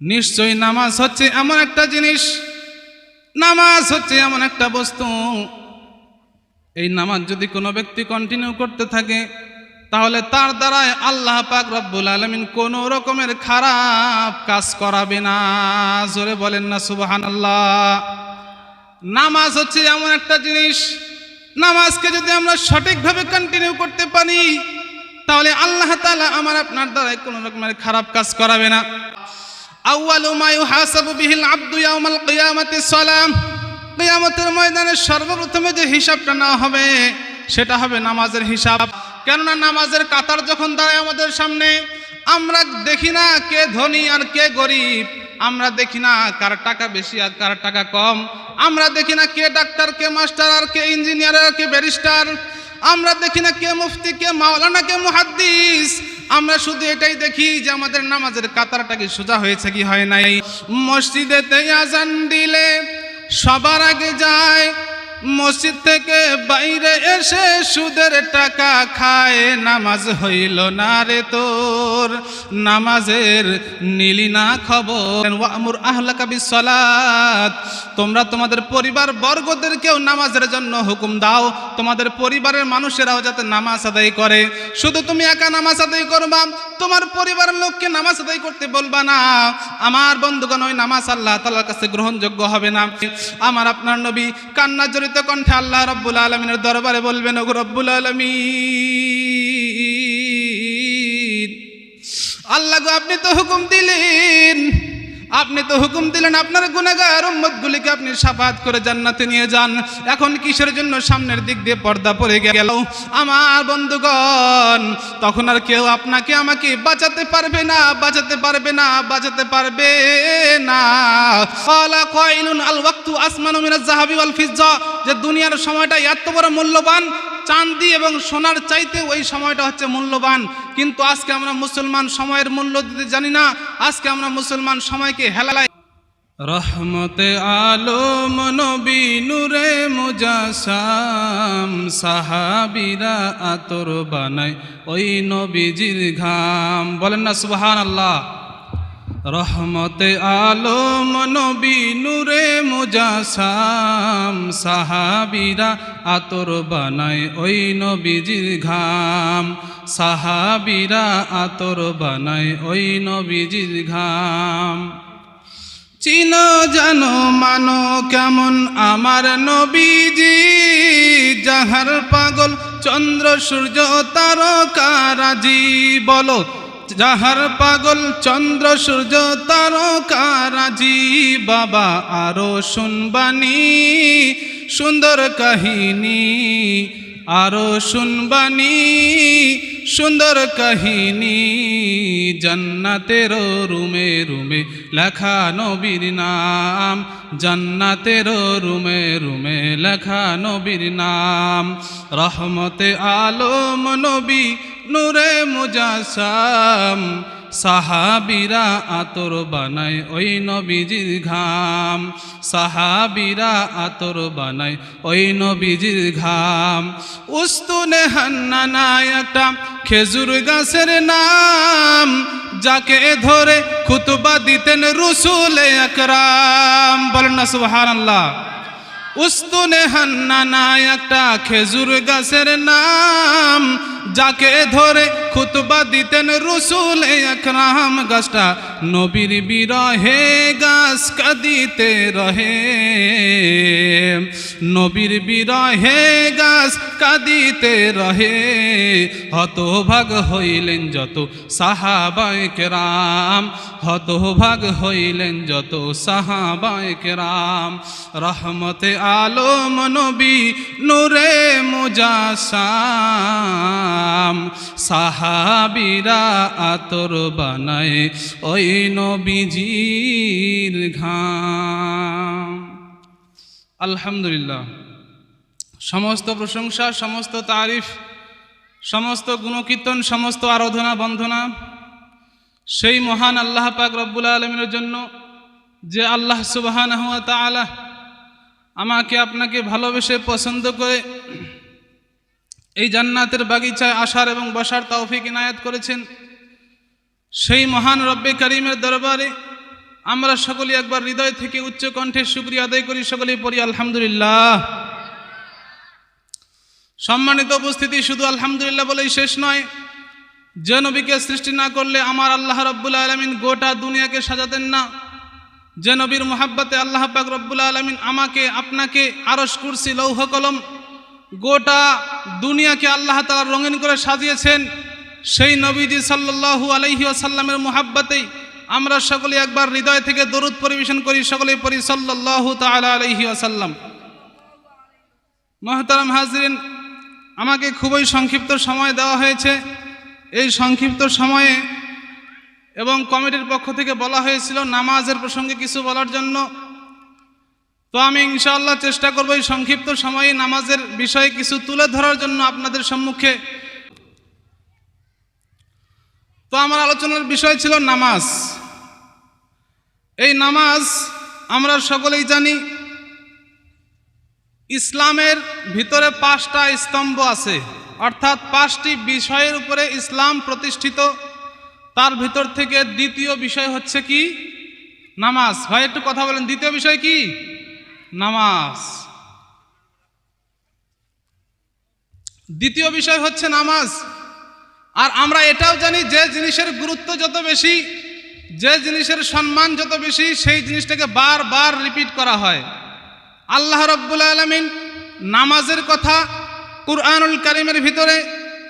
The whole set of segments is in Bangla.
নিশ্চয়ই নামাজ হচ্ছে এমন একটা জিনিস। নামাজ হচ্ছে এমন একটা বস্তু। এই নামাজ যদি কোনো ব্যক্তি কন্টিনিউ করতে থাকে, তাহলে তার দ্বারাই আল্লাহ পাক রব্বুল আলমিন কোনো রকমের খারাপ কাজ করাবে না। জোরে বলেন না সুবাহান আল্লাহ নামাজ হচ্ছে এমন একটা জিনিস। নামাজকে যদি আমরা সঠিকভাবে কন্টিনিউ করতে পারি, তাহলে আল্লাহ তালা আমার আপনার দ্বারাই কোনো রকমের খারাপ কাজ করাবে না। আউয়ালু মা ইউহাসাবু বিহিল আবদু ইয়াউমাল কিয়ামাতি সালাম। কিয়ামতের ময়দানে সর্বপ্রথমে যে হিসাবটা নেওয়া হবে, সেটা হবে নামাজের হিসাব। কেননা নামাজের কাতার যখন দাঁড়ায় আমাদের সামনে, আমরা দেখি না কে ধনী আর কে গরিব। আমরা দেখি না কার টাকা বেশি আর কার টাকা কম। আমরা দেখি না কে ডাক্তার, কে মাস্টার আর কে ইঞ্জিনিয়ার আর কে ব্যারিস্টার। আমরা দেখি না কে মুফতি, কে মাওলানা, কে মুহাদ্দিস। আমরা শুধু এটাই দেখি যে আমাদের নামাজের কাতারটা কি সোজা হয়েছে কি হয় নাই। মসজিদেতে আজান দিলে সবার আগে যায় মসজিদ থেকে বাইরে এসে সুদের টাকা খায়, নামাজ হইল না রে তোর। নামাজের নিলি না খবর তোমরা তোমাদের পরিবার বর্গদেরকেও নামাজের জন্য হুকুম দাও, তোমাদের পরিবারের মানুষেরাও যাতে নামাজ আদায় করে। শুধু তুমি একা নামাজ আদায় করবা, তোমার পরিবারের লোককে নামাজ আদায় করতে বলবা না। আমার বন্ধুগণ, ওই নামাজ আল্লাহ তাআলার কাছে গ্রহণযোগ্য হবে না। আমার আপনার নবী কান্না জড়িত কণ্ঠে আল্লাহ রব্বুল আলমিনের দরবারে বলবেন, ওগো রব্বুল আলমী আল্লাহ আপনি তো হুকুম দিলেন আপনি তো হুকুম দিলেন আপনার গুনাহগার উম্মতগুলিকে আপনি সাফাত করে জান্নাতে নিয়ে যান। এখন কিসের জন্য সামনের দিক দিয়ে পর্দা পড়ে গেল? আমার বন্ধুগণ, তখন আর কেউ আপনাকে আমাকে বাঁচাতে পারবে না, বাঁচাতে পারবে না, বাঁচাতে পারবে না। ক্বালা কাইলুন আল ওয়াক্তু আসমানু মিনাজ যাহাবি ওয়াল ফিজ্জা, যে দুনিয়ার সময়টা এত বড় মূল্যবান চাঁদি এবং সোনার চাইতে ওই সময়টা হচ্ছে মূল্যবান। কিন্তু আজকে আমরা মুসলমান সময়ের মূল্য দিতে জানি না। আজকে আমরা মুসলমান সময়কে হেলালাই। রহমতে আলম নবী নূরে মুজাসাম সাহাবিরা আতর বানায় ওই নবীজির ঘাম। বলেন না সুবহান আল্লাহ রহমতে আলম নবী নূরে মুজাসাম, সাহাবিরা আতর বানায় ওই নবীজির ঘাম। সাহাবিরা আতর বানায় ওই নবীজির ঘাম। চিন জানো মানো কেমন আমার নবীজি, যাহার পাগল চন্দ্র সূর্য তারকারাজি বলো যাহার পাগল চন্দ্র, সূর্য তারকারাজি বাবা, আরও শুনবানি সুন্দর কাহিনী, আরও শুনবানি সুন্দর কাহিনী, জান্নাতের রুমে রুমে লেখা নবীর নাম, জান্নাতের রুমে রুমে লেখা নবীর নাম, রহমতে আলম নবী নূরে মুজাসাম, সাহাবিরা আতর বানায় ওই নবীজির ঘাম। সাহাবিরা আতর বানায় ওই নবীজির ঘাম। উস্তুনে হান্নানায় একটা খেজুর গাছের নাম, যাকে ধরে খুতবা দিতেন রসুলে একরাম বলেন না, সুবহানাল্লাহ। উস্তুনে হান্নানায় একটা খেজুর গাছের নাম যাকে ধরে খুতবা দিতেন রসুল একরাম গাছটা, নবীর বিরহে গাছ কাঁদিতে রহে। নবীর বিরহে গাছ কাঁদিতে রহে। হতভাগ হইলেন যত সাহাবায় কেরাম, হতভাগ হইলেন যত সাহাবায় কেরাম। রহমতে আলম নবী নূরে মুজাসাম সাহাবিরা আতর বানায় ওই নবীজির ঘাম। আলহামদুলিল্লাহ, সমস্ত প্রশংসা, সমস্ত তারিফ, সমস্ত গুণকীর্তন, সমস্ত আরাধনা বন্ধনা সেই মহান আল্লাহ পাক রব্বুল আলমিনের জন্য যে আল্লাহ সুবাহান তাআলা আমাকে আপনাকে ভালোবেসে পছন্দ করে এই জান্নাতের বাগিচায় আসার এবং বসার তৌফিক ইনায়াত করেছেন। সেই মহান রব্বে করিমের দরবারে আমরা সকলে একবার হৃদয় থেকে উচ্চ কণ্ঠে শুক্রিয়া আদায় করি, সকলেই পড়ি, আলহামদুলিল্লাহ। সম্মানিত উপস্থিতি শুধু আলহামদুলিল্লাহ বলেই শেষ নয়। যে নবীকে সৃষ্টি না করলে আমার আল্লাহ রব্বুল আলমিন গোটা দুনিয়াকে সাজাতেন না। যে নবীর মোহাব্বতে আল্লাহ পাক রব্বুল আলমিন আমাকে, আপনাকে আরস কুরসি, লৌহ কলম গোটা দুনিয়াকে আল্লাহ তালা রঙিন করে সাজিয়েছেন। সেই নবীজি সাল্লাল্লাহু আলাইহি আসাল্লামের মোহাব্বতেই আমরা সকলে একবার হৃদয় থেকে দরুদ পরিবেশন করি, সকলে পড়ি সাল্লাল্লাহু তাআলা আলাইহি আসাল্লাম মহতারাম হাজরিন, আমাকে খুবই সংক্ষিপ্ত সময় দেওয়া হয়েছে। এই সংক্ষিপ্ত সময়ে এবং কমিটির পক্ষ থেকে বলা হয়েছিল নামাজের প্রসঙ্গে কিছু বলার জন্য। তো আমি ইনশাআল্লাহ চেষ্টা করব এই সংক্ষিপ্ত সময়ে নামাজের বিষয়ে কিছু তুলে ধরার জন্য আপনাদের সম্মুখে। তো আমার আলোচনার বিষয় ছিল নামাজ। এই নামাজ আমরা সকলেই জানি ইসলামের ভিতরে পাঁচটা স্তম্ভ আছে। অর্থাৎ পাঁচটি বিষয়ের উপরে ইসলাম প্রতিষ্ঠিত। তার ভিতর থেকে দ্বিতীয় বিষয় হচ্ছে কি? নামাজ। ভাই, একটু কথা বলেন। দ্বিতীয় বিষয় কি? নামাজ। দ্বিতীয় বিষয় হচ্ছে নামাজ। আর আমরা এটাও জানি যে জিনিসের গুরুত্ব যত বেশি, যে জিনিসের সম্মান যত বেশি, সেই জিনিসটাকে বারবার রিপিট করা হয়। আল্লাহ রব্বুল আলমিন নামাজের কথা কুরআনুল কারিমের ভিতরে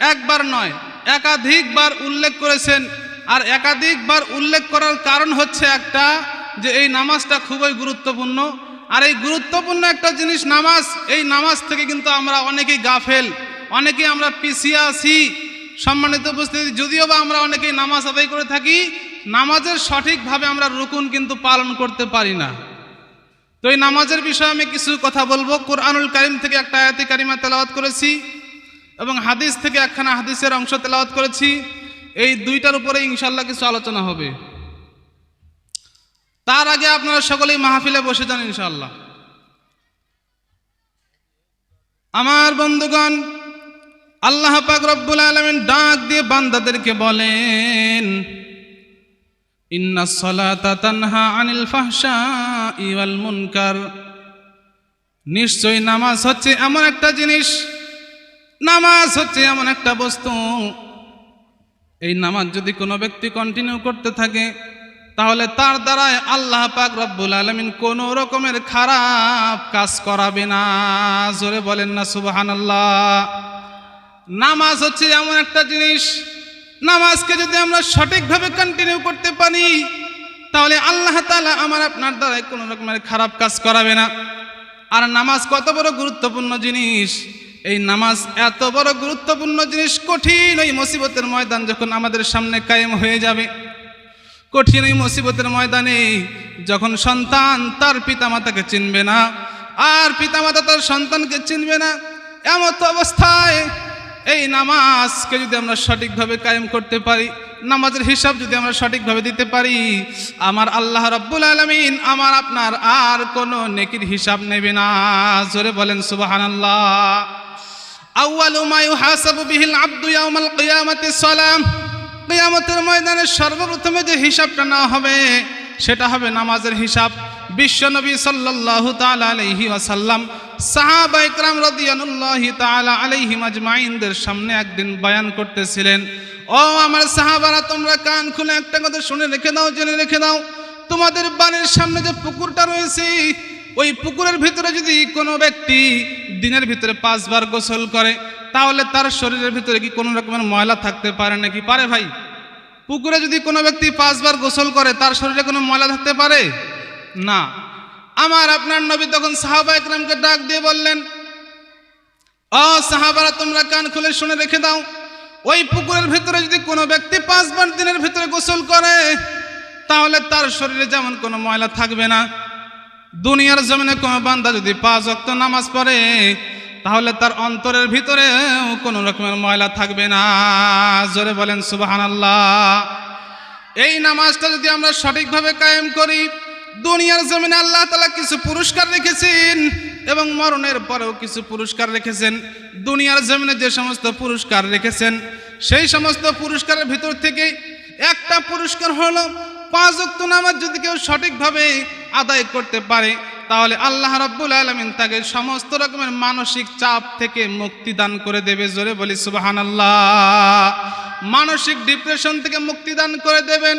একবার নয়, একাধিকবার উল্লেখ করেছেন। আর একাধিকবার উল্লেখ করার কারণ হচ্ছে একটা, যে এই নামাজটা খুবই গুরুত্বপূর্ণ। আর এই গুরুত্বপূর্ণ একটা জিনিস, নামাজ। এই নামাজ থেকে কিন্তু আমরা অনেকেই গাফেল, অনেকেই আমরা পিছিয়ে আছি। সম্মানিত উপস্থিতি, যদিও বা আমরা অনেকেই নামাজ আদায় করে থাকি, নামাজের সঠিকভাবে আমরা রুকুন কিন্তু পালন করতে পারি না। তো এই নামাজের বিষয়ে আমি কিছু কথা বলব। কোরআনুল কারিম থেকে একটা আয়াতি কারিমা তেলাওয়াত করেছি এবং হাদিস থেকে একখানা হাদিসের অংশ তেলাওয়াত করেছি। এই দুইটার উপরে ইনশাল্লাহ কিছু আলোচনা হবে। তার আগে আপনারা সকলেই মাহফিলে বসে যান ইনশাল্লাহ আমার বন্ধুগণ, আল্লাহ পাক রব্বুল আলমিন ডাক দিয়ে বান্দাদেরকে বলেন, ইন্না সলাতা তানহা আনিল ফাহশা ইওয়াল মুনকার। নিশ্চয়ই নামাজ হচ্ছে এমন একটা জিনিস, নামাজ হচ্ছে এমন একটা বস্তু। এই নামাজ যদি কোনো ব্যক্তি কন্টিনিউ করতে থাকে তাহলে তার দ্বারায় আল্লাহ পাক রব্বুল আলমিন কোনো রকমের খারাপ কাজ করাবে না। জোরে বলেন না সুবাহান নামাজ হচ্ছে এমন একটা জিনিস, নামাজকে যদি আমরা সঠিকভাবে কন্টিনিউ করতে পারি, তাহলে আল্লাহ তালা আমার আপনার দ্বারাই কোনো রকমের খারাপ কাজ করাবে না। আর নামাজ কত বড় গুরুত্বপূর্ণ জিনিস, এই নামাজ এত বড় গুরুত্বপূর্ণ জিনিস কঠিন ওই মুসিবতের ময়দান যখন আমাদের সামনে কায়েম হয়ে যাবে। কঠিন এই মুসিবতের ময়দানে যখন সন্তান তার পিতামাতাকে চিনবে না, আর পিতামাতা তার সন্তানকে চিনবে না, এমত অবস্থায় এই নামাজকে যদি আমরা সঠিকভাবে কায়েম করতে পারি, নামাজের হিসাব যদি আমরা সঠিকভাবে দিতে পারি, আমার আল্লাহ রব্বুল আলমিন আমার আপনার আর কোনো নেকির হিসাব নেবে না। জোরে বলেন সুবাহান আল্লাহ আউয়ালু মা ইউহাসাবু বিহিল আবদু কিয়ামাতি সালাম। কিয়ামতের ময়দানে সর্বপ্রথমে যে হিসাবটা নেওয়া হবে, সেটা হবে নামাজের হিসাব। বিশ্বনবী সাল্লাল্লাহু তাআলা আলাইহি ওয়াসাল্লাম, সাহাবা ইকরাম রাদিয়াল্লাহু তাআলা আলাইহিম আজমাইনদের সামনে একদিন বয়ান করতেছিলেন, ও আমার সাহাবারা, তোমরা কান খুলে একটা কথা শুনে রেখে দাও, জেনে রেখে দাও। তোমাদের বাড়ির সামনে যে পুকুরটা রয়েছে ওই পুকুরের ভিতরে যদি কোনো ব্যক্তি দিনের ভিতরে পাঁচবার গোসল করে, তাহলে তার শরীরের ভিতরে কি কোনো রকমের ময়লা থাকতে পারে নাকি? পারে ভাই। পুকুরে যদি কোনো ব্যক্তি পাঁচবার গোসল করে, তার শরীরে কোনো ময়লা থাকতে পারে? না। আমার আপনার নবী তখন সাহাবা একরামকে ডাক দিয়ে বললেন, ও সাহাবারা, তোমরা কান খুলে শুনে রেখে দাও। ওই পুকুরের ভিতরে যদি কোনো ব্যক্তি পাঁচবার দিনের ভিতরে গোসল করে, তাহলে তার শরীরে যেমন কোনো ময়লা থাকবে না দুনিয়ার জমিনে কোনো বান্দা যদি পাঁচ অক্ত নামাজ পড়ে, তাহলে তার অন্তরের ভিতরে কোনো রকমের ময়লা থাকবে না। জোরে বলেন সুবাহান এই নামাজটা যদি আমরা সঠিকভাবে কায়েম করি, দুনিয়ার জমিনে আল্লাহ তালা কিছু পুরস্কার রেখেছেন এবং মরণের পরেও কিছু পুরস্কার রেখেছেন। দুনিয়ার জমিনে যে সমস্ত পুরস্কার রেখেছেন, সেই সমস্ত পুরস্কারের ভিতর থেকে একটা পুরস্কার হলো পাঁচ ওয়াক্ত নামাজ যদি কেউ সঠিকভাবে আদায় করতে পারে, তাহলে আল্লাহ রাব্বুল আলামিন তাকে সমস্ত রকমের মানসিক চাপ থেকে মুক্তি দান করে দেবে, জোরে বলি সুবহানাল্লাহ। মানসিক ডিপ্রেশন থেকে মুক্তি দান করে দেবেন।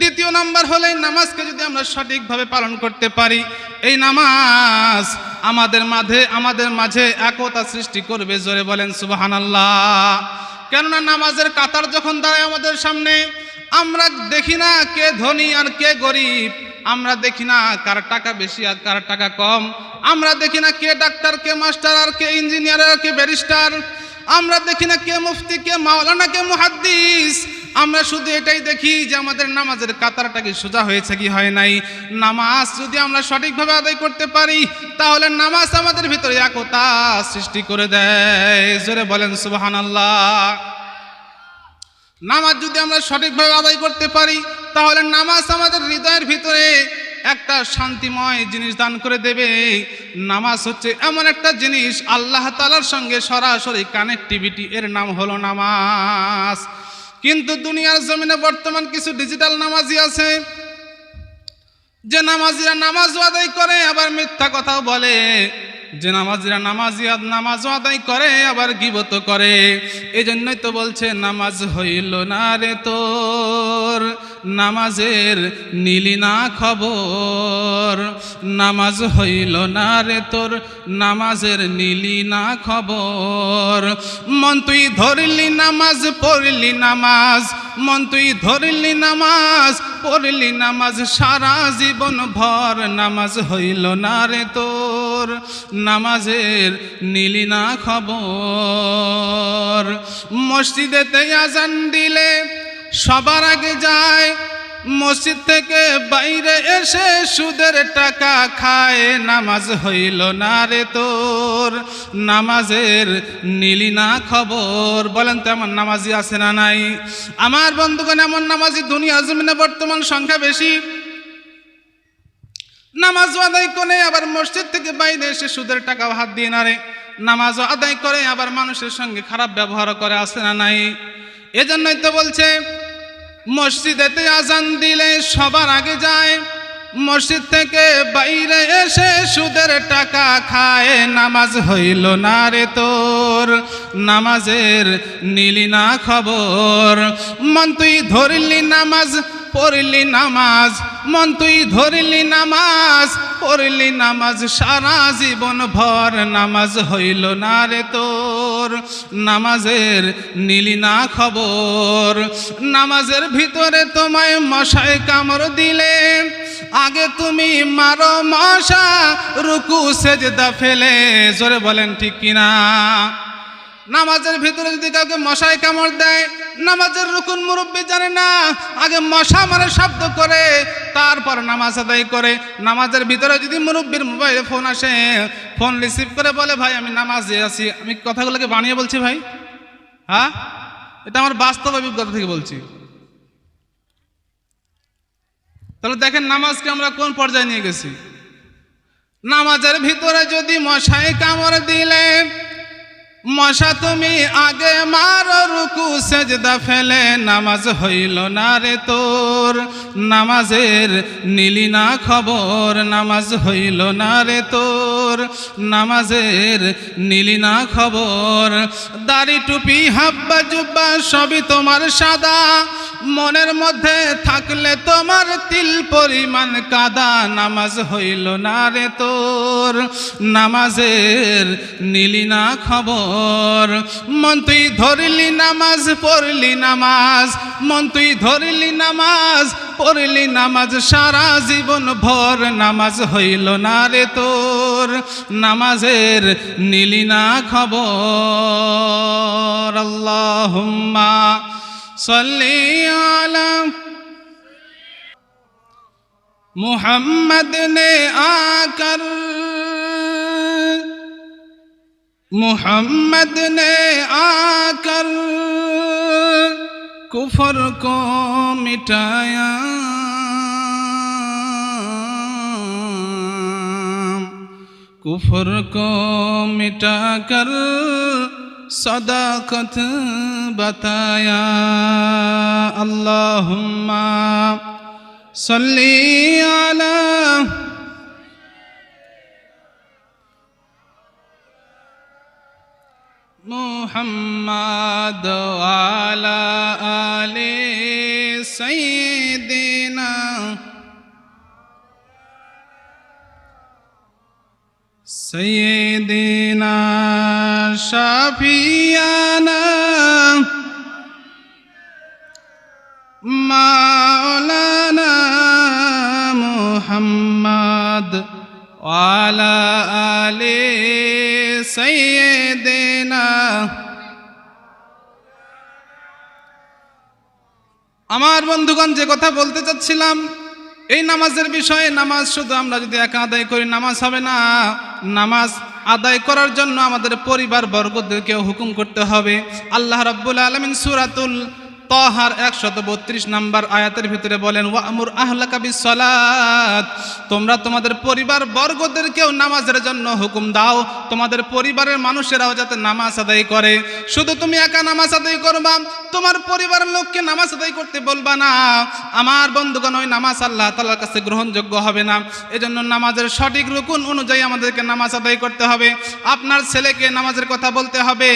দ্বিতীয় নাম্বার হলে নামাজকে যদি আমরা সঠিকভাবে পালন করতে পারি, এই নামাজ আমাদের মাঝে আমাদের মাঝে একতা সৃষ্টি করবে, জোরে বলেন সুবহানাল্লাহ। কেননা নামাজের কাতার যখন দাঁড়ায় আমাদের সামনে আমরা দেখি না কে ধনী আর কে গরিব। আমরা দেখি না কার টাকা বেশি আর কার টাকা কম। আমরা দেখি না কে ডাক্তার, কে মাস্টার আর কে ইঞ্জিনিয়ার আর কে ব্যারিস্টার। আমরা দেখি না কে মুফতি, কে মাওলানা, কে মুহাদ্দিস। আমরা শুধু এটাই দেখি যে আমাদের নামাজের কাতারটা কি সোজা হয়েছে কি হয় নাই। নামাজ যদি আমরা সঠিকভাবে আদায় করতে পারি, তাহলে নামাজ আমাদের ভিতরে একতা সৃষ্টি করে দেয়। জোরে বলেন সুবহানাল্লাহ। নামাজ যদি আমরা সঠিকভাবে আদায় করতে পারি, তাহলে নামাজ আমাদের হৃদয়ের ভিতরে একটা শান্তিময় জিনিস দান করে দেবে। নামাজ হচ্ছে এমন একটা জিনিস, আল্লাহ তালার সঙ্গে সরাসরি কানেক্টিভিটি এর নাম হলো নামাজ। কিন্তু দুনিয়ার জমিনে বর্তমান কিছু ডিজিটাল নামাজি আছে, যে নামাজিরা নামাজও আদায় করে, আবার মিথ্যা কথাও বলে। যে নামাজিরা নামাজিয়া নামাজও আদায় করে, আবার গিবত করে। এই জন্যই তো বলছে, নামাজ হইল না রে তোর, নামাজের নিলি না খবর। নামাজ হইল না রে তোর, নামাজের নিলি না খবর। মন তুই ধরলি নামাজ, পড়লি নামাজ। মন তুই ধরলি নামাজ, পড়লি নামাজ, সারা জীবন ভর। নামাজ হইল না রে তোর নামাজের নিলি না খবর। মসজিদেতে আজান দিলে সবার আগে যায়, মসজিদ থেকে বাইরে এসে সুদের টাকা খায়। নামাজ হইল না রে তোর, নামাজের নিলি না খবর। বলেন তো এমন নামাজি আছে না নাই? আমার বন্ধুগণ, এমন নামাজি দুনিয়া জমিনে বর্তমান সংখ্যা বেশি। নামাজ আদায় করে আবার মসজিদ থেকে বাইরে এসে সুদের টাকা হাত দিয়ে নারে নামাজ আদায় করে আবার মানুষের সঙ্গে খারাপ ব্যবহার করে আসে না নাই? এজন্যই তো বলছে, মসজিদেতে আজান দিলে সবার আগে যায়, মসজিদ থেকে বাইরে এসে সুদের টাকা খায়, নামাজ হইল না রে তোর, নামাজের নিলি না খবর। মন তুই ধরলি নামাজ, পড়লি নামাজ মন তুই ধরলি নামাজ, পড়লি নামাজ, সারা জীবন ভর নামাজ হইল না রে তোর। নামাজের নিলি না খবর, নামাজের ভিতরে তোমায় মশায় কামড় দিলে। আগে তুমি মারো মশা, রুকু, সেজদা ফেলে, জোরে বলেন ঠিক কিনা? নামাজের ভিতরে যদি কাউকে মশায় কামড় দেয়, নামাজের রুকুন মুরব্বী জানে না, আগে মশা মানে শব্দ করে, তারপর নামাজ আদায় করে। নামাজের ভিতরে যদি মুরব্বীর মোবাইলে ফোন আসে, ফোন রিসিভ করে বলে, ভাই, আমি নামাজে আছি। আমি কথাগুলোকে বানিয়ে বলছি, ভাই হ্যাঁ? এটা আমার বাস্তব অভিজ্ঞতা থেকে বলছি। তাহলে দেখেন নামাজকে আমরা কোন পর্যায়ে নিয়ে গেছি? নামাজের ভিতরে যদি মশাই কামড় দিলে মশা তুমি আগে মার রুকু, সেজদা ফেলে নামাজ হইল না রে তোর। নামাজের নিলি না খবর নামাজ হইল না রে তোর। নামাজের নিলি না খবর, দাড়ি টুপি, হাব্বা জুব্বা সবই তোমার সাদা। মনের মধ্যে থাকলে তোমার তিল পরিমাণ কাদা, নামাজ হইল না রে তোর। নামাজের নিলি না খবর। মন তুই ধরলি নামাজ, পড়লি নামাজ। মন তুই ধরলি নামাজ, পড়লি নামাজ। সারা জীবন ভর নামাজ হইল না রে তোর। নামাজের নিলি না খবর صلی علی محمد نے آ کر محمد نے آ کر کفر کو مٹایا کفر کو مٹا کر صداقت بتایا اللهم صلی على محمد وعلى آل سيدنا سيدنا شافي আমার বন্ধুগণ, যে কথা বলতে চাচ্ছিলাম, এই নামাজের বিষয়ে নামাজ শুধু আমরা যদি একা আদায় করি, নামাজ হবে না। নামাজ আদায় করার জন্য আমাদের পরিবার বর্গদেরকেও হুকুম করতে হবে। আল্লাহ রব্বুল আলমিন সুরাতুল তহার একশত বত্রিশ নাম্বার আয়াতের ভিতরে বলেন, ওয়ামুর আহলাকা বিসসালাত। তোমরা তোমাদের পরিবার বর্গদেরকেও নামাজের জন্য হুকুম দাও, তোমাদের পরিবারের মানুষেরাও যাতে নামাজ আদায় করে। শুধু তুমি একা নামাজ আদায় করবা, তোমার পরিবারের লোককে নামাজ আদায় করতে বলবা না। আমার বন্ধুগণ, ওই নামাজ আল্লাহ তালার কাছে গ্রহণযোগ্য হবে না। এজন্য নামাজের সঠিক রুকুন অনুযায়ী আমাদেরকে নামাজ আদায় করতে হবে। আপনার ছেলেকে নামাজের কথা বলতে হবে,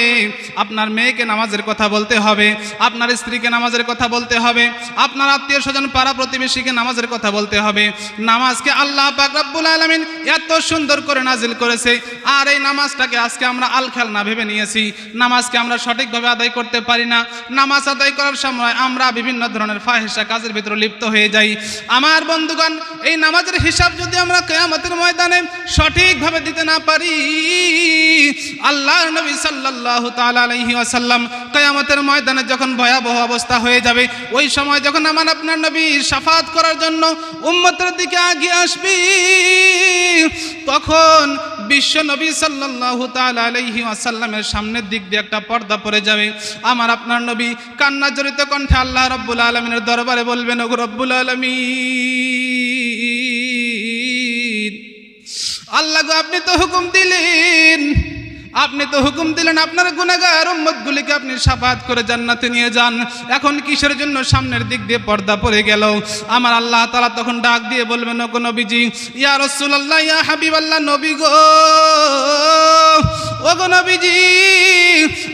আপনার মেয়েকে নামাজের কথা বলতে হবে, আপনার স্ত্রীকে নামাজের কথা বলতে হবে। আপনার আত্মীয় স্বজন, পাড়া প্রতিবেশীকে নামাজের কথা বলতে হবে। নামাজকে আল্লাহ রব্বুল আলামিন এত সুন্দর করে নাজিল করেছে। আর এই নামাজটাকে আজকে আমরা আল খেলনা ভেবে নিয়েছি। নামাজকে আমরা সঠিকভাবে আদায় করতে পারি না। নামাজ আদায় করার সময় আমরা বিভিন্ন ধরনের ফাহিসা কাজের ভিতরে লিপ্ত হয়ে যাই। আমার বন্ধুগণ, এই নামাজের হিসাব যদি আমরা কেয়ামতের ময়দানে সঠিকভাবে দিতে না পারি আল্লাহ নবী সাল্লাল্লাহু তাআলা আলাইহি ওয়াসাল্লাম কেয়ামতের ময়দানে যখন ভয়াবহ অবস্থা হয়ে যাবে। ওই সময় যখন আমার আপনার নবী সাফাত করার জন্য উম্মতের দিকে আগিয়ে আসবি, তখন বিশ্ব নবী সাল্লাল্লাহু তাআলা আলাইহি সামনের দিক দিয়ে একটা পর্দা পড়ে যাবে। আমার আপনার নবী কান্না জড়িত কণ্ঠে আল্লাহ রব্বুল আলমিনের দরবারে বলবেন, ওগো রব্বুল আলমিন, আল্লাহ গো আপনি তো হুকুম দিলেন আপনি তো হুকুম দিলেন আপনার গুনাগার উম্মতগুলিকে আপনি সাফাত করে জান্নাতে নিয়ে যান। এখন কিসের জন্য সামনের দিক দিয়ে পর্দা পড়ে গেল? আমার আল্লাহ তাআলা তখন ডাক দিয়ে বলবেন, ওগো নবীজি, ইয়া রাসূলুল্লাহ, ইয়া হাবিবাল্লাহ, নবী গো! ওগো নবীজি,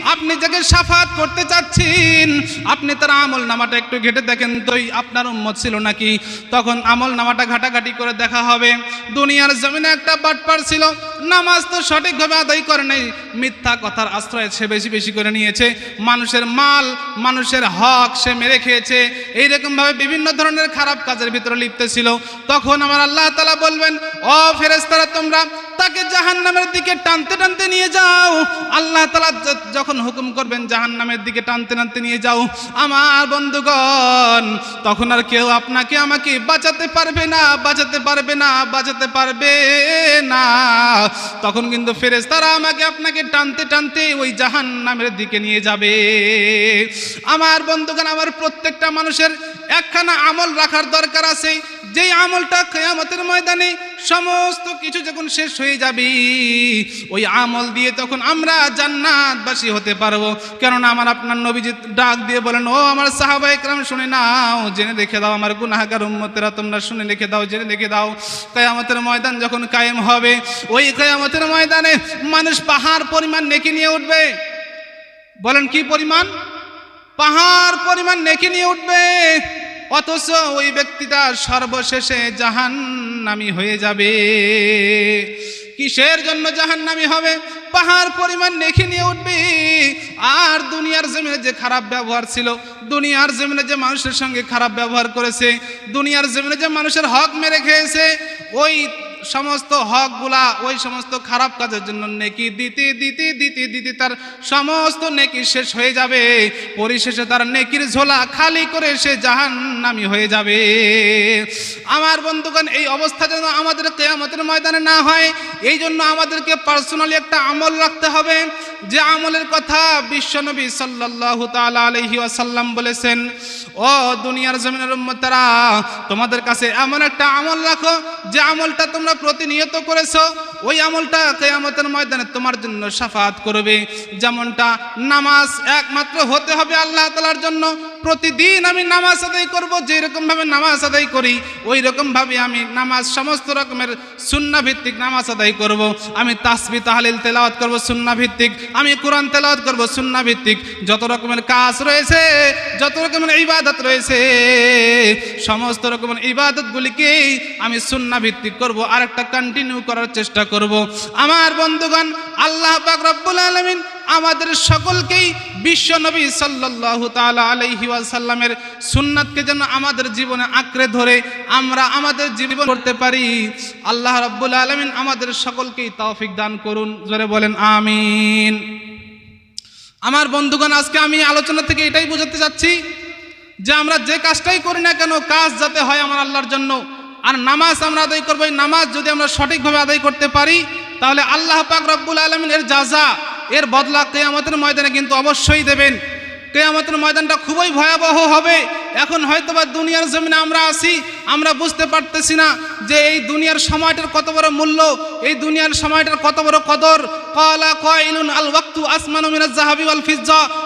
আপনি যাকে সাফাত করতে চাচ্ছেন, আপনি তার আমল নামাটা একটু ঘেটে দেখেন তো আপনার উম্মত ছিল নাকি? তখন আমল নামাটা ঘাটাঘাটি করে দেখা হবে। দুনিয়ার জমিনে একটা বাটপার ছিল। নামাজ তো সঠিকভাবে আদায় করে নাই। মিথ্যা কথার আশ্রয় সে বেশি বেশি করে নিয়েছে। মানুষের মাল, মানুষের হক সে মেরে খেয়েছে। এইরকমভাবে বিভিন্ন ধরনের খারাপ কাজের ভিতরে লিপ্ত ছিল। তখন আমার আল্লাহ তালা বলবেন, ও ফেরেস্তারা তোমরা তাকে জাহান নামের দিকে টানতে টানতে নিয়ে যাও। আল্লাহ তালা যখন হুকুম করবেন জাহান নামের দিকে টানতে টানতে নিয়ে যাও, আমার বন্ধুগণ, তখন আর কেউ আপনাকে আমাকে বাঁচাতে পারবে না, বাঁচাতে পারবে না, বাঁচাতে পারবে না। তখন কিন্তু ফেরেশতারা আমাকে আপনাকে টানতে টানতে ওই জাহান নামের দিকে নিয়ে যাবে। আমার বন্ধুগণ, আমার প্রত্যেকটা মানুষের একখানা আমল রাখার দরকার আছে। যেই আমলটা কেয়ামতের ময়দানে সমস্ত কিছু যখন শেষ হয়ে যাবে, ওই আমল দিয়ে তখন আমরা জান্নাতবাসী হতে পারব। কেননা আমার আপনার নবীজি ডাক দিয়ে বলেন, ও আমার সাহাবা একরাম, শুনে নাও, জেনে দেখে দাও, আমার গুনাহগার উম্মতেরা তোমরা শুনে রেখে দাও, জেনে দেখে দাও। কেয়ামতের ময়দান যখন কায়েম হবে, ওই কেয়ামতের ময়দানে মানুষ পাহাড় পরিমাণ নেকি নিয়ে উঠবে। বলেন কি পরিমাণ? পাহাড় পরিমাণ নেকি নিয়ে উঠবে। অথচ ওই ব্যক্তিটা সর্বশেষে জাহান নামি হয়ে যাবে। কিসের জন্য জাহান নামি হবে? পাহাড় পরিমাণ নেখে নিয়ে উঠবে। আর দুনিয়ার জমিনে যে খারাপ ব্যবহার ছিল, দুনিয়ার জমিনে যে মানুষের সঙ্গে খারাপ ব্যবহার করেছে, দুনিয়ার জমিনে যে মানুষের হক মেরে খেয়েছে, ওই সমস্ত হকগুলা ওই সমস্ত খারাপ কাজের জন্য নেকি দিতে দিতে দিতে দিতে তার সমস্ত নেকি শেষ হয়ে যাবে। পরিশেষে তার নেকির ঝোলা খালি করে সে জাহান্নামি হয়ে যাবে। আমার বন্ধুগণ, এই অবস্থা যেন আমাদের কেয়ামতের ময়দানে না হয় এই জন্য আমাদেরকে পার্সোনালি একটা আমল রাখতে হবে। যে আমলের কথা বিশ্বনবী সাল্লাল্লাহু তাআলা আলাইহি ওয়াসাল্লাম বলেছেন, ও দুনিয়ার জমিনের উম্মতারা, তোমাদের কাছে এমন একটা আমল রাখো, যে আমলটা তোমরা প্রতিনিয়ত করেছ, ওই আমলটা কেয়ামতের ময়দানে তোমার জন্য সাফাত করবে। যেমনটা নামাজ একমাত্র হতে হবে আল্লাহ তালার জন্য প্রতিদিন আমি নামাজ আদায় করব যে রকম ভাবে নামাজ আদায় করি ওই রকম ভাবে আমি নামাজ, সমস্ত রকমের ভিত্তিক নামাজ আদায় করব। আমি তাসবি তাহলিল তেলাওয়াত করব ভিত্তিক আমি কোরআন তেলাওয়াত করব ভিত্তিক যত রকমের কাজ রয়েছে, যত রকমের ইবাদত রয়েছে, সমস্ত রকমের ইবাদতগুলিকেই আমি ভিত্তিক করব আর একটা কন্টিনিউ করার চেষ্টা করব। আমার বন্ধুগণ, আল্লাহ পাক রব্বুল আলামিন আমাদের সকলকেই বিশ্ব নবী সাল্লাল্লাহু তাআলা আলাইহি ওয়াসাল্লামের সুন্নাতকে যেন আমাদের জীবনে আঁকড়ে ধরে আমরা আমাদের জীবন করতে পারি। আল্লাহ রাব্বুল আলামিন আমাদের সকলকেই তৌফিক দান করুন। জোরে বলেন, আমিন। আমার বন্ধুগণ, আজকে আমি আলোচনা থেকে এটাই বোঝাতে চাচ্ছি যে আমরা যে কাজটাই করি না কেন, কাজ যাতে হয় আমার আল্লাহর জন্য। আর নামাজ আমরা আদায় করব নামাজ যদি আমরা সঠিকভাবে আদায় করতে পারি, তাহলে আল্লাহ পাক রব্বুল আলমিন এর যাজা এর বদলা কেয়ামতের ময়দানে কিন্তু অবশ্যই দেবেন। কেয়ামতের ময়দানটা খুবই ভয়াবহ হবে। এখন হয়তো বা দুনিয়ার জমিনে আমরা আসি আমরা বুঝতে পারতেছি না যে এই দুনিয়ার সময়টার কত বড় মূল্য, এই দুনিয়ার সময়টার কত বড় কদর। কলা কয়লুন আল ওয়াক্তু আসমানু মিনাজ জাহাবি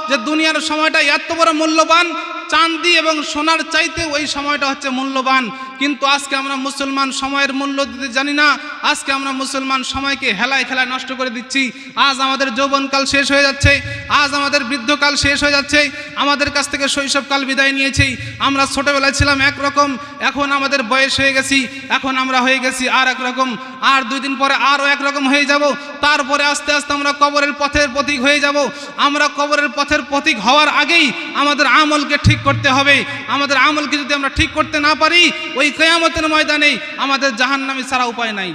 যে দুনিয়ার সময়টা এত বড় মূল্যবান, চাঁদি এবং সোনার চাইতে ওই সময়টা হচ্ছে মূল্যবান। কিন্তু আজকে আমরা মুসলমান সময়ের মূল্য দিতে জানি না। আজকে আমরা মুসলমান সময়কে হেলায় খেলায় নষ্ট করে দিচ্ছি। আজ আমাদের যৌবনকাল শেষ হয়ে যাচ্ছে। আজ আমাদের বৃদ্ধকাল শেষ হয়ে যাচ্ছে। আমাদের কাছ থেকে শৈশবকাল বিদায় নিয়েছি। আমরা ছোটবেলায় ছিলাম একরকম। এখন আমাদের বয়স হয়ে গেছি। এখন আমরা হয়ে গেছি আর এক রকম আর দুই দিন পরে আরও একরকম হয়ে যাব। তারপরে আস্তে আস্তে আমরা কবরের পথের প্রতীক হয়ে যাব। আমরা কবরের পথের প্রতীক হওয়ার আগেই আমাদের আমলকে ঠিক করতে হবে। আমাদের আমলকে যদি আমরা ঠিক করতে না পারি, ওই কেয়ামতের ময়দানে আমাদের জাহান্নামি ছাড়া উপায় নাই।